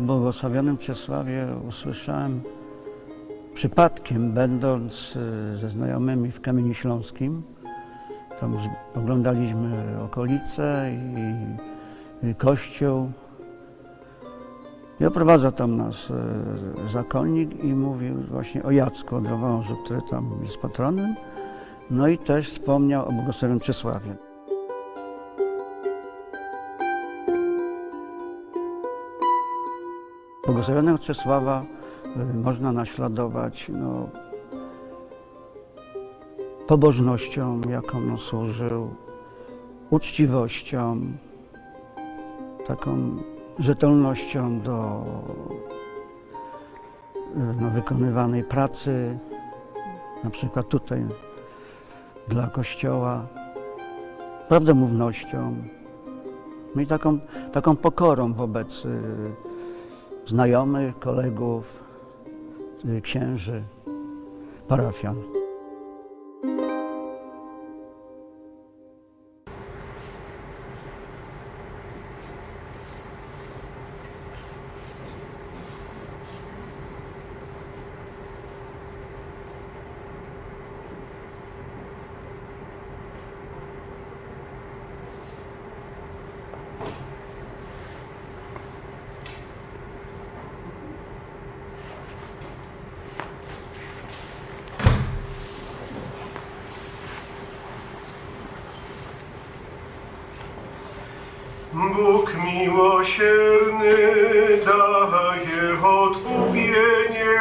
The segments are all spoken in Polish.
O błogosławionym Czesławie usłyszałem przypadkiem, będąc y, ze znajomymi w Kamieniu Śląskim. Tam oglądaliśmy okolice i, i kościół. I oprowadza tam nas y, zakonnik i mówił właśnie o Jacku od Wążu, który tam jest patronem. No i też wspomniał o błogosławionym Czesławie. Błogosławionego Czesława y, można naśladować no, pobożnością, jaką on służył, uczciwością, taką rzetelnością do y, no, wykonywanej pracy, na przykład tutaj dla Kościoła, prawdomównością, no i taką, taką pokorą wobec y, znajomych, kolegów, y, księży, parafian. Bóg miłosierny daje odkupienie.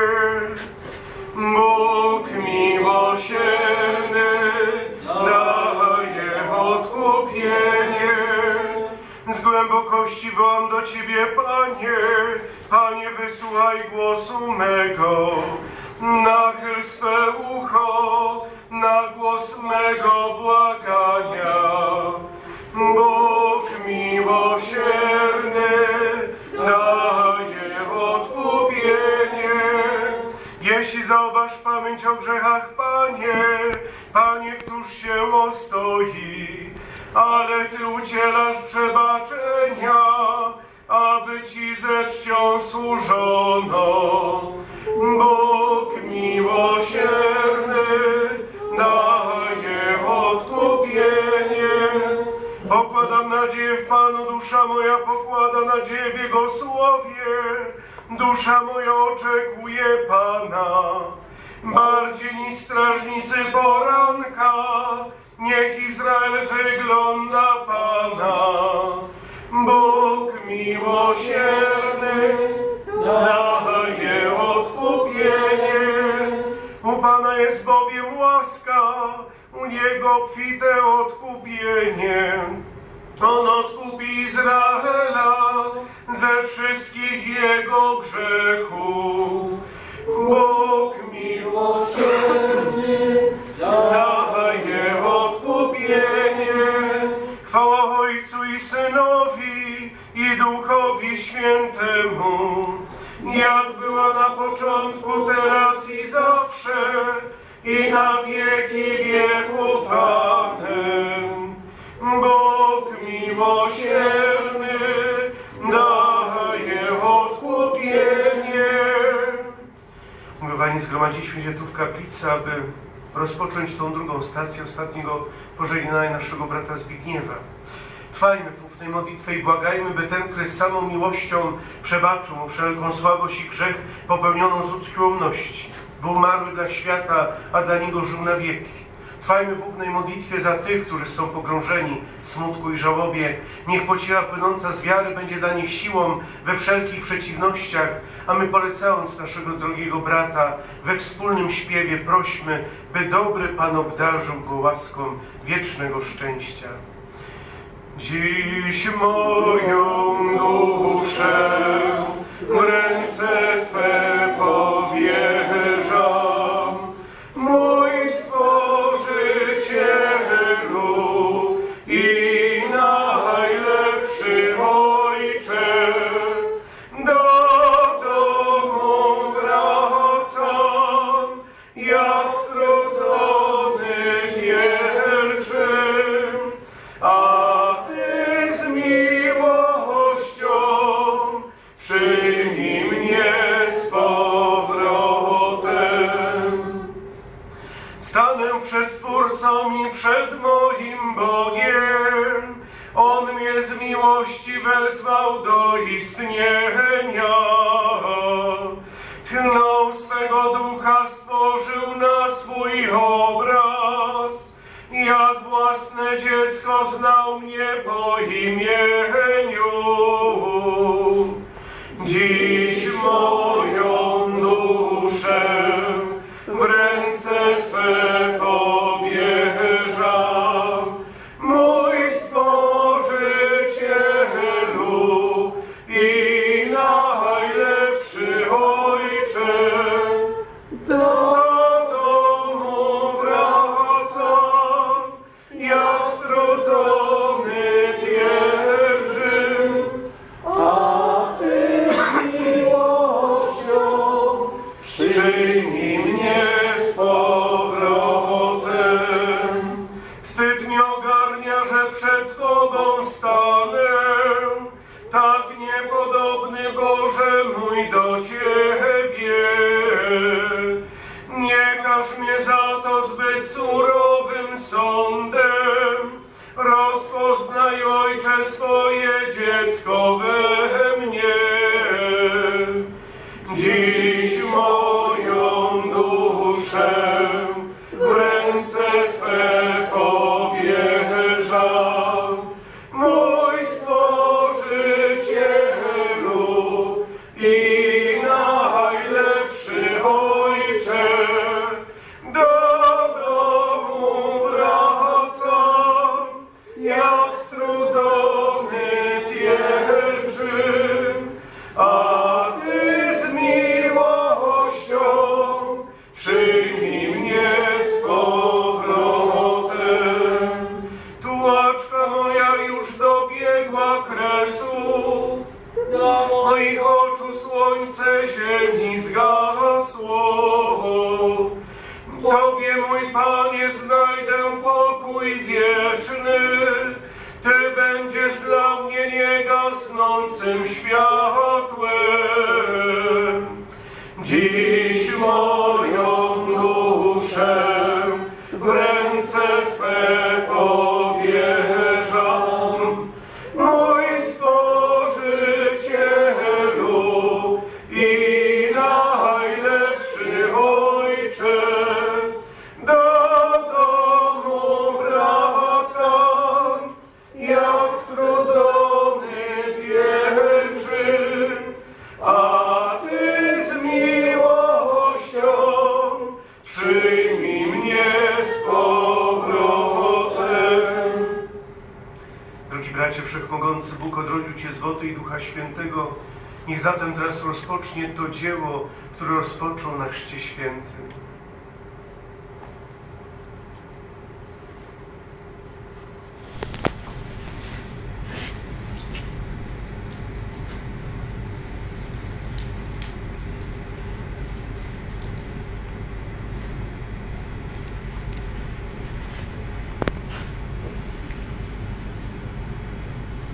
Bóg miłosierny daje odkupienie. Z głębokości wołam do Ciebie, Panie, Panie, wysłuchaj głosu mego. Nachyl swe ucho na głos mego błagania. Bóg miłosierny daje odkupienie. Jeśli zauważ pamięć o grzechach, Panie, Panie, któż się ostoi, ale Ty udzielasz przebaczenia, aby Ci ze czcią służono. Bóg miłosierny daje Panu, dusza moja pokłada nadzieję w Jego słowie. Dusza moja oczekuje Pana. Bardziej niż strażnicy poranka, niech Izrael wygląda Pana. Bóg miłosierny daje odkupienie. U Pana jest bowiem łaska, u Niego obfite odkupienie. On odkupi Izraela ze wszystkich jego grzechów. Bóg miłosierny zgromadziliśmy się tu w kaplicy, aby rozpocząć tą drugą stację ostatniego pożegnania naszego brata Zbigniewa. Trwajmy w ufnej modlitwie i błagajmy, by ten, który z samą miłością przebaczył wszelką słabość i grzech popełnioną z uczciwości, był umarły dla świata, a dla niego żył na wieki. Trwajmy w ufnej modlitwie za tych, którzy są pogrążeni w smutku i żałobie. Niech pociecha płynąca z wiary będzie dla nich siłą we wszelkich przeciwnościach, a my polecając naszego drogiego brata we wspólnym śpiewie prośmy, by dobry Pan obdarzył go łaską wiecznego szczęścia. Dziś moją duszę w ręce Twe powierzam. Swój obraz. Jak własne dziecko znał mnie po imieniu. Dziś moją Tobie, mój Panie, znajdę pokój wieczny. Ty będziesz dla mnie niegasnącym światłem. Dziś moją a Ty z miłością przyjmij mnie z powrotem. Drogi bracie, wszechmogący Bóg odrodził Cię z wody i Ducha Świętego. Niech zatem teraz rozpocznie to dzieło, które rozpoczął na Chrzcie Świętym.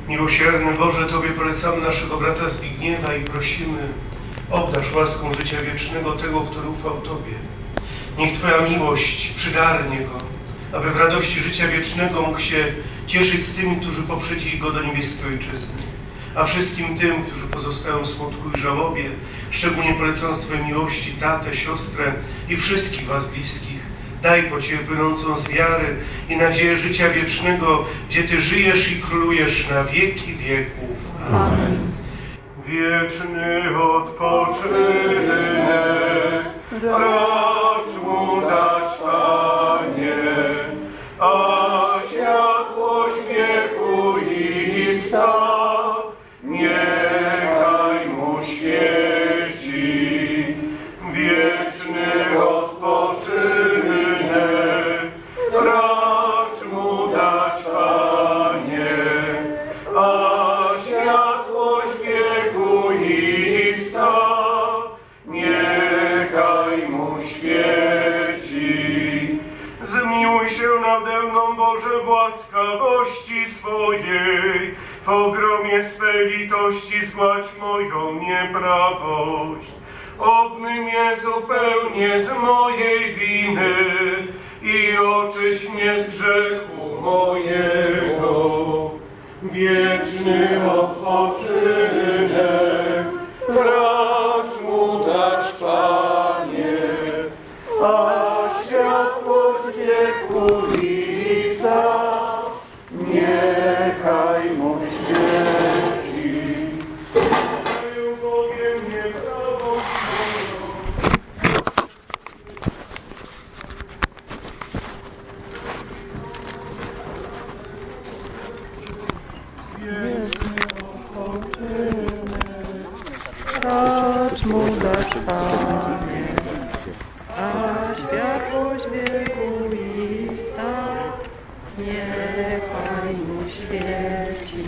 Miłosierny Boże, Tobie polecamy naszego brata Zbigniewa i prosimy, obdarz łaską życia wiecznego tego, który ufał Tobie. Niech Twoja miłość przygarnie go, aby w radości życia wiecznego mógł się cieszyć z tymi, którzy poprzedzili go do niebieskiej Ojczyzny. A wszystkim tym, którzy pozostają w smutku i żałobie, szczególnie polecam Twojej miłości tatę, siostrę i wszystkich Was bliskich. Daj pociechę płynącą z wiary i nadzieję życia wiecznego, gdzie Ty żyjesz i królujesz na wieki wieków. Amen. Wieczny odpoczynek racz mu litości zgładź moją nieprawość. Obmyj mnie zupełnie z mojej winy i oczyś mnie z grzechu mojego. Wieczny odpoczynek Racz mu dać, Panie, a światłość wiekuista niechaj mu świeci.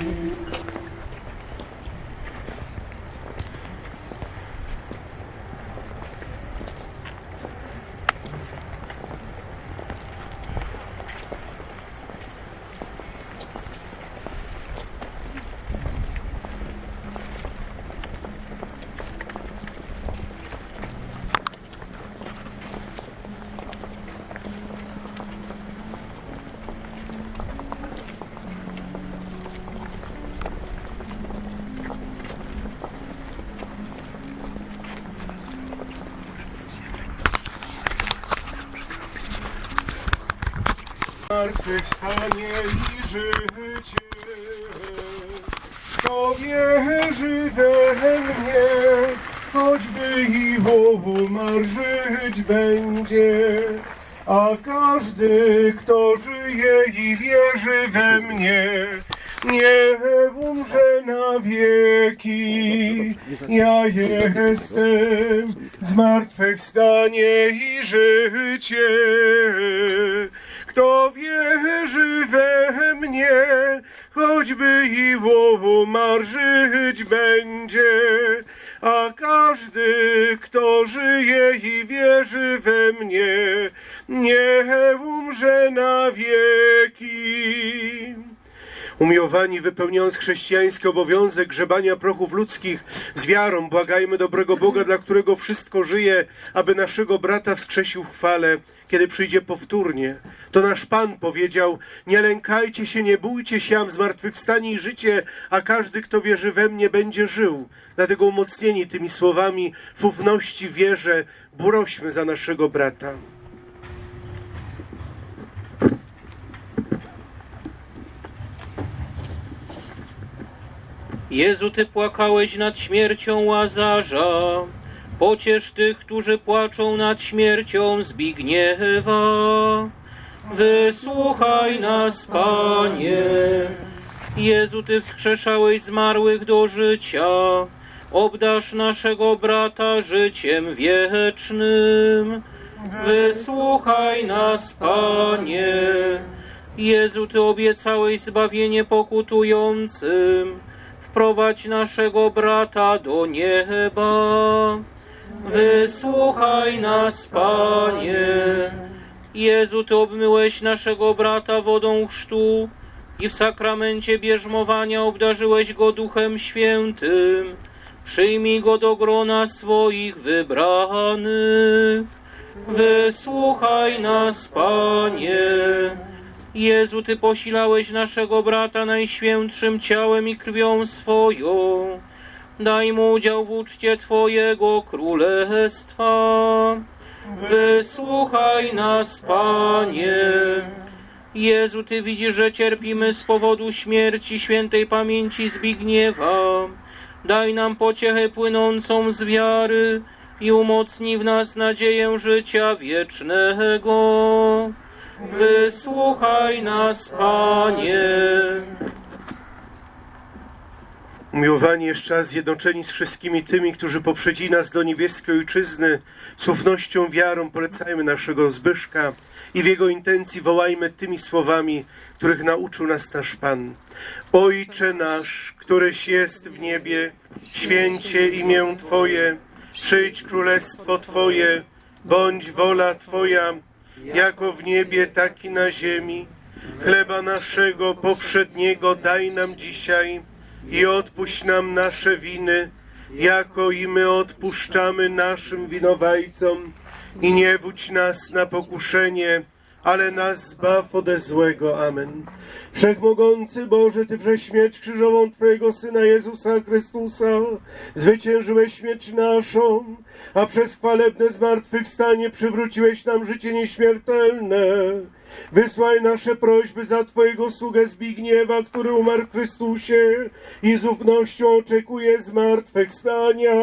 Zmartwychwstanie i życie. Kto wierzy we mnie, choćby i umarł, żyć będzie. A każdy, kto żyje i wierzy we mnie, nie umrze na wieki. Ja jestem zmartwychwstanie i życie. Kto wierzy we mnie, choćby i umarł, żyć będzie. A każdy, kto żyje i wierzy we mnie, nie umrze na wieki. Umiłowani, wypełniając chrześcijański obowiązek grzebania prochów ludzkich z wiarą, błagajmy dobrego Boga, dla którego wszystko żyje, aby naszego brata wskrzesił w chwale, kiedy przyjdzie powtórnie. To nasz Pan powiedział, nie lękajcie się, nie bójcie się, jam zmartwychwstanie i życie, a każdy, kto wierzy we mnie, będzie żył. Dlatego umocnieni tymi słowami w ufności, wierze, prośmy za naszego brata. Jezu, Ty płakałeś nad śmiercią Łazarza. Pociesz tych, którzy płaczą nad śmiercią Zbigniewa. Wysłuchaj nas, Panie. Jezu, Ty wskrzeszałeś zmarłych do życia. Obdasz naszego brata życiem wiecznym. Wysłuchaj nas, Panie. Jezu, Ty obiecałeś zbawienie pokutującym. Wprowadź naszego brata do nieba. Wysłuchaj nas, Panie. Jezu, Ty obmyłeś naszego brata wodą chrztu i w sakramencie bierzmowania obdarzyłeś go Duchem Świętym. Przyjmij go do grona swoich wybranych. Wysłuchaj nas, Panie. Jezu, Ty posilałeś naszego brata najświętszym ciałem i krwią swoją. Daj mu udział w uczcie Twojego królestwa. Wysłuchaj nas, Panie. Jezu, Ty widzisz, że cierpimy z powodu śmierci świętej pamięci Zbigniewa. Daj nam pociechę płynącą z wiary i umocnij w nas nadzieję życia wiecznego. Wysłuchaj nas, Panie. Umiłowani jeszcze raz zjednoczeni z wszystkimi tymi, którzy poprzedzi nas do niebieskiej ojczyzny, z ufnością, wiarą polecajmy naszego Zbyszka i w jego intencji wołajmy tymi słowami, których nauczył nas nasz Pan. Ojcze nasz, któryś jest w niebie, święcie imię Twoje, przyjdź królestwo Twoje, bądź wola Twoja, jako w niebie, tak i na ziemi. Chleba naszego powszedniego daj nam dzisiaj i odpuść nam nasze winy, jako i my odpuszczamy naszym winowajcom. I nie wódź nas na pokuszenie, ale nas zbaw ode złego. Amen. Wszechmogący Boże, Ty przez śmierć krzyżową Twojego Syna Jezusa Chrystusa zwyciężyłeś śmierć naszą, a przez chwalebne zmartwychwstanie przywróciłeś nam życie nieśmiertelne. Wysłaj nasze prośby za Twojego sługę Zbigniewa, który umarł w Chrystusie i z ufnością oczekuje zmartwychwstania.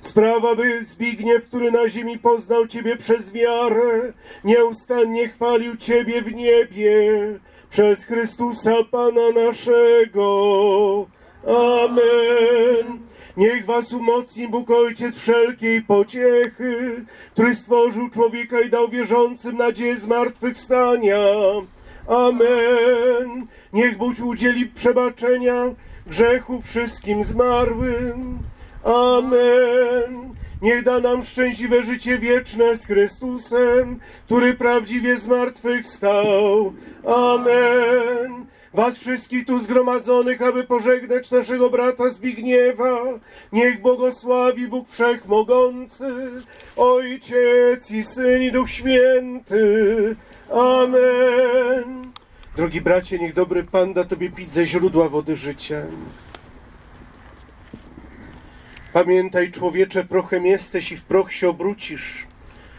Sprawa, by Zbigniew, który na ziemi poznał Ciebie przez wiarę, nieustannie chwalił Ciebie w niebie, przez Chrystusa Pana naszego. Amen. Niech was umocni Bóg Ojciec wszelkiej pociechy, który stworzył człowieka i dał wierzącym nadzieję zmartwychwstania. Amen. Niech Bóg udzieli przebaczenia grzechu wszystkim zmarłym. Amen. Niech da nam szczęśliwe życie wieczne z Chrystusem, który prawdziwie zmartwychwstał. Amen. Was wszystkich tu zgromadzonych, aby pożegnać naszego brata Zbigniewa, niech błogosławi Bóg Wszechmogący, Ojciec i Syn i Duch Święty. Amen. Drogi bracie, niech dobry Pan da Tobie pić ze źródła wody życia. Pamiętaj, człowiecze, prochem jesteś i w proch się obrócisz,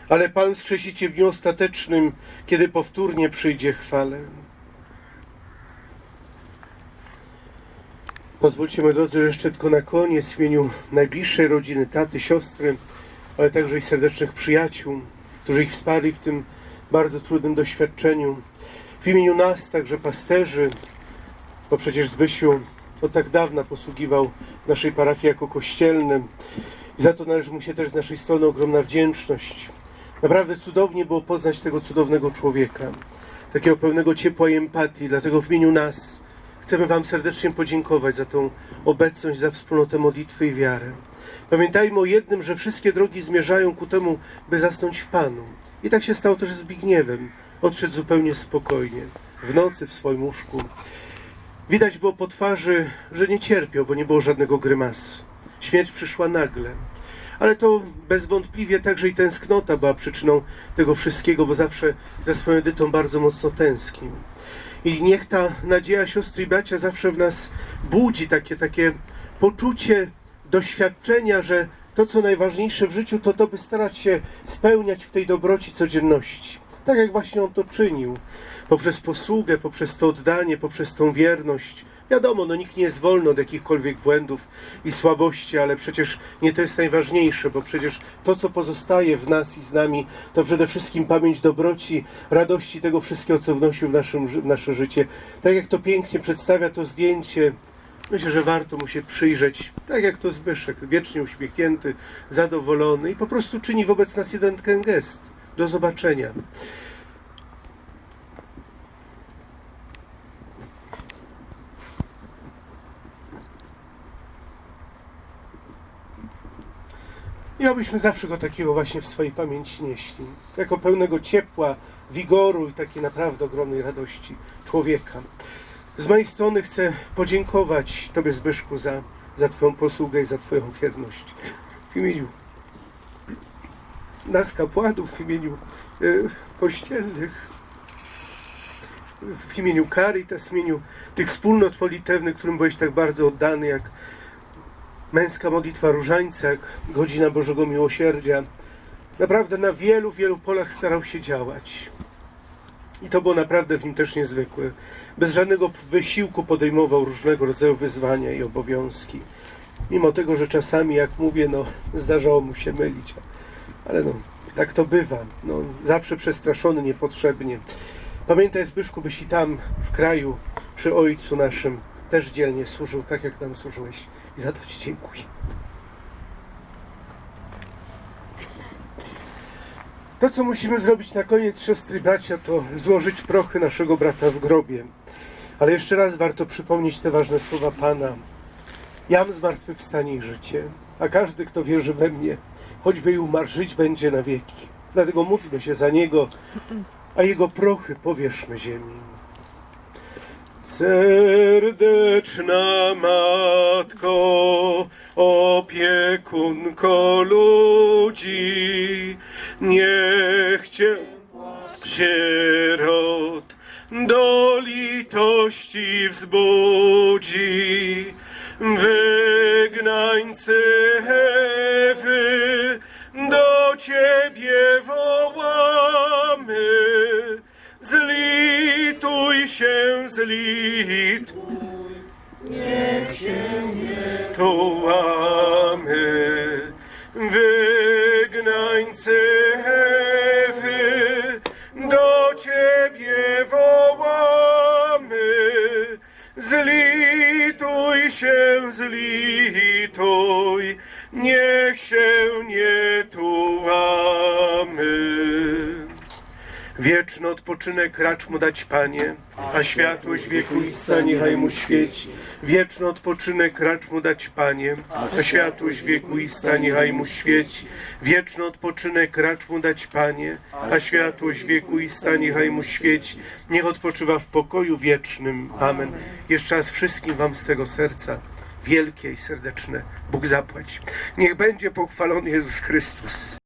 ale Pan skrzesi cię w dniu ostatecznym, kiedy powtórnie przyjdzie chwale. Pozwólcie, moi drodzy, że jeszcze tylko na koniec w imieniu najbliższej rodziny, taty, siostry, ale także i serdecznych przyjaciół, którzy ich wsparli w tym bardzo trudnym doświadczeniu. W imieniu nas, także pasterzy, bo przecież Zbysiu od tak dawna posługiwał naszej parafii jako kościelnym. I za to należy mu się też z naszej strony ogromna wdzięczność. Naprawdę cudownie było poznać tego cudownego człowieka, takiego pełnego ciepła i empatii. Dlatego w imieniu nas chcemy Wam serdecznie podziękować za tą obecność, za wspólnotę modlitwy i wiarę. Pamiętajmy o jednym, że wszystkie drogi zmierzają ku temu, by zasnąć w Panu. I tak się stało też z Zbigniewem. Odszedł zupełnie spokojnie, w nocy w swoim łóżku. Widać było po twarzy, że nie cierpiał, bo nie było żadnego grymasu. Śmierć przyszła nagle. Ale to bezwątpliwie także i tęsknota była przyczyną tego wszystkiego, bo zawsze za swoją Edytą bardzo mocno tęsknił. I niech ta nadzieja siostry i bracia zawsze w nas budzi takie, takie poczucie doświadczenia, że to, co najważniejsze w życiu, to to, by starać się spełniać w tej dobroci codzienności. Tak jak właśnie on to czynił. Poprzez posługę, poprzez to oddanie, poprzez tą wierność. Wiadomo, no nikt nie jest wolny od jakichkolwiek błędów i słabości, ale przecież nie to jest najważniejsze, bo przecież to, co pozostaje w nas i z nami, to przede wszystkim pamięć dobroci, radości tego wszystkiego, co wnosił w, naszym, w nasze życie. Tak jak to pięknie przedstawia to zdjęcie, myślę, że warto mu się przyjrzeć, tak jak to Zbyszek, wiecznie uśmiechnięty, zadowolony i po prostu czyni wobec nas jeden ten gest. Do zobaczenia. I abyśmy zawsze go takiego właśnie w swojej pamięci nieśli. Jako pełnego ciepła, wigoru i takiej naprawdę ogromnej radości człowieka. Z mojej strony chcę podziękować Tobie, Zbyszku, za, za Twoją posługę i za Twoją wierność. W imieniu nas, kapłanów, w imieniu y, kościelnych, w imieniu Caritas, w imieniu tych wspólnot modlitewnych, którym byłeś tak bardzo oddany, jak męska modlitwa różańca, jak godzina Bożego Miłosierdzia. Naprawdę na wielu, wielu polach starał się działać. I to było naprawdę w nim też niezwykłe. Bez żadnego wysiłku podejmował różnego rodzaju wyzwania i obowiązki. Mimo tego, że czasami, jak mówię, no, zdarzało mu się mylić. Ale no, tak to bywa. No, zawsze przestraszony niepotrzebnie. Pamiętaj, Zbyszku, byś i tam, w kraju, przy Ojcu naszym, też dzielnie służył, tak jak nam służyłeś. I za to Ci dziękuję. To, co musimy zrobić na koniec, siostry bracia, to złożyć prochy naszego brata w grobie. Ale jeszcze raz warto przypomnieć te ważne słowa Pana. Jam zmartwychwstanie i życie, a każdy, kto wierzy we mnie, choćby i umarł, żyć będzie na wieki. Dlatego módlmy się za Niego, a Jego prochy powierzmy ziemi. Serdeczna Matko, opiekunko ludzi, niech Cię sierot do litości wzbudzi. Wygnańcy Ewy, do Ciebie wołamy, zlituj się, zlituj. tułamy. Wygnańcy Ewy, do Ciebie wołamy. Zlituj się, zlituj, niech się nie tułamy. Wieczny odpoczynek racz mu dać, Panie, a światłość wiekuista niechaj mu świeci. Wieczny odpoczynek racz mu dać, Panie, a światłość wiekuista niechaj mu świeci. Wieczny odpoczynek racz mu dać, Panie, a światłość wiekuista niechaj mu świeci. Niech odpoczywa w pokoju wiecznym. Amen. Jeszcze raz wszystkim Wam z tego serca wielkie i serdeczne Bóg zapłać. Niech będzie pochwalony Jezus Chrystus.